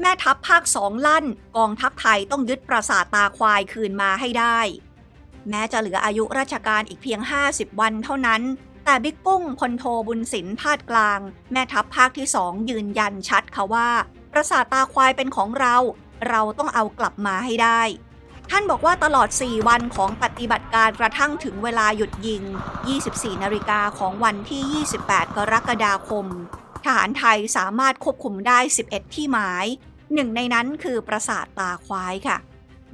แม่ทัพภาคสองลั่น กองทัพไทยต้องยึดปราสาทตาควายคืนมาให้ได้ แม้จะเหลืออายุราชการอีกเพียง 50 วันเท่านั้น แต่บิ๊กปุ้งพลโทบุญสินพาดกลาง แม่ทัพภาคที่สองยืนยันชัดค่ะว่า ปราสาทตาควายเป็นของเรา เราต้องเอากลับมาให้ได้ ท่านบอกว่าตลอด 4 วันของปฏิบัติการกระทั่งถึงเวลาหยุดยิง 24 นาฬิกาของวันที่ 28 กรกฎาคม ทหารไทยสามารถควบคุมได้ 11 ที่หมาย หนึ่งในนั้นคือปราสาทตาควายค่ะ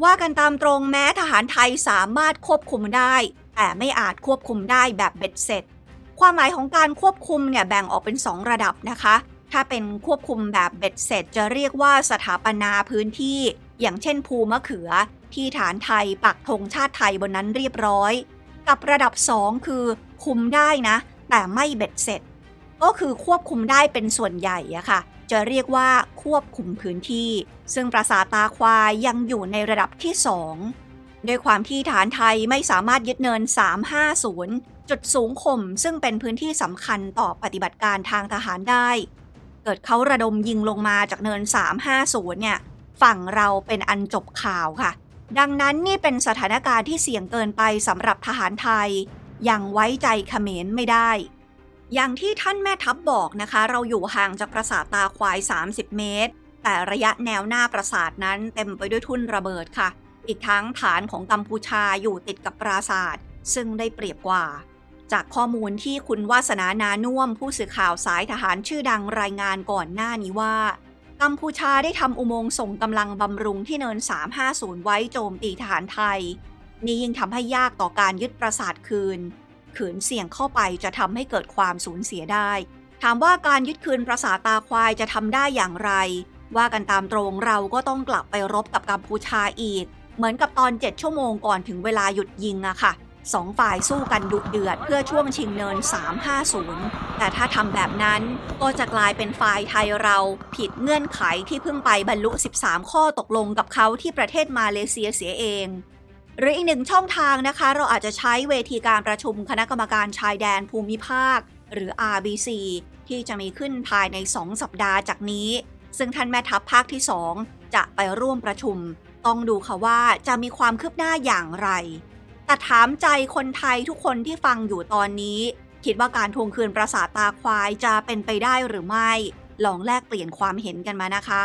ว่ากันตามตรงแม้ทหารไทยสามารถควบคุมได้ แต่ไม่อาจควบคุมได้แบบเบ็ดเสร็จ ความหมายของการควบคุมเนี่ยแบ่งออกเป็น 2 ระดับนะคะ ถ้าเป็นควบคุมแบบเบ็ดเสร็จ จะเรียกว่าสถาปนาพื้นที่ อย่างเช่นภูมะเขือ ที่ฐานไทยปักธงชาติไทยบนนั้นเรียบร้อย กับระดับ 2 คือ คุมได้นะ แต่ไม่เบ็ดเสร็จ ก็คือควบคุมได้เป็นส่วนใหญ่อะค่ะ จะเรียกว่าควบคุมพื้นที่ ซึ่งปราสาทตาควายยังอยู่ในระดับที่ 2 ด้วยความที่ฐานไทยไม่สามารถยึดเนิน 350 จุดสูงข่มซึ่งเป็นพื้นที่สำคัญต่อปฏิบัติการทางทหารได้ เกิดเขาระดมยิงลงมาจากเนิน 350 เนี่ย ฝั่งเราเป็นอันจบข่าวค่ะ ดังนั้นนี่เป็นสถานการณ์ที่เสี่ยงเกินไปสำหรับทหารไทย ยังไว้ใจเขมรไม่ได้ อย่างที่ท่านแม่ทัพบอกนะคะ เราอยู่ห่างจากปราสาทตาควาย 30 เมตร แต่ระยะแนวหน้าปราสาทนั้นเต็มไปด้วยทุ่นระเบิดค่ะ อีกทั้งฐานของกัมพูชาอยู่ติดกับปราสาท ซึ่งได้เปรียบกว่า จากข้อมูลที่คุณวาสนานานุ่มผู้สื่อข่าวสายทหารชื่อดังรายงานก่อนหน้านี้ว่า กัมพูชาได้ทำอุโมงค์ส่งกำลังบำรุงที่เนิน 350 ไว้โจมตีทหารไทย นี่ยิ่งทำให้ยากต่อการยึดปราสาทคืน ขืนเสี่ยงเข้าไปจะทำให้เกิดความสูญเสียได้ ถามว่าการยึดคืนปราสาตาควายจะทำได้อย่างไร ว่ากันตามตรงเราก็ต้องกลับไปรบกับกัมพูชาอีก เหมือนกับตอน 7 ชั่วโมงก่อนถึงเวลาหยุดยิงอะค่ะสองฝ่ายสู้กันดุเดือดเพื่อช่วงชิงเนิน 350 แต่ถ้าทำแบบนั้นก็จะกลายเป็นฝ่ายไทยเราผิดเงื่อนไขที่เพิ่งไปบรรลุ 13 ข้อตกลงกับเขาที่ประเทศมาเลเซียเสียเอง หรืออีกหนึ่งช่องทางนะคะ เราอาจจะใช้เวทีการประชุมคณะกรรมการชายแดนภูมิภาค หรือ RBC ที่จะมีขึ้นภายใน 2 สัปดาห์จากนี้ ซึ่งท่านแม่ทัพภาคที่ 2 จะไปร่วมประชุม ต้องดูค่ะว่าจะมีความคืบหน้าอย่างไร แต่ถามใจคนไทยทุกคนที่ฟังอยู่ตอนนี้ คิดว่าการทวงคืนปราสาทตาควายจะเป็นไปได้หรือไม่ ลองแลกเปลี่ยนความเห็นกันมานะคะ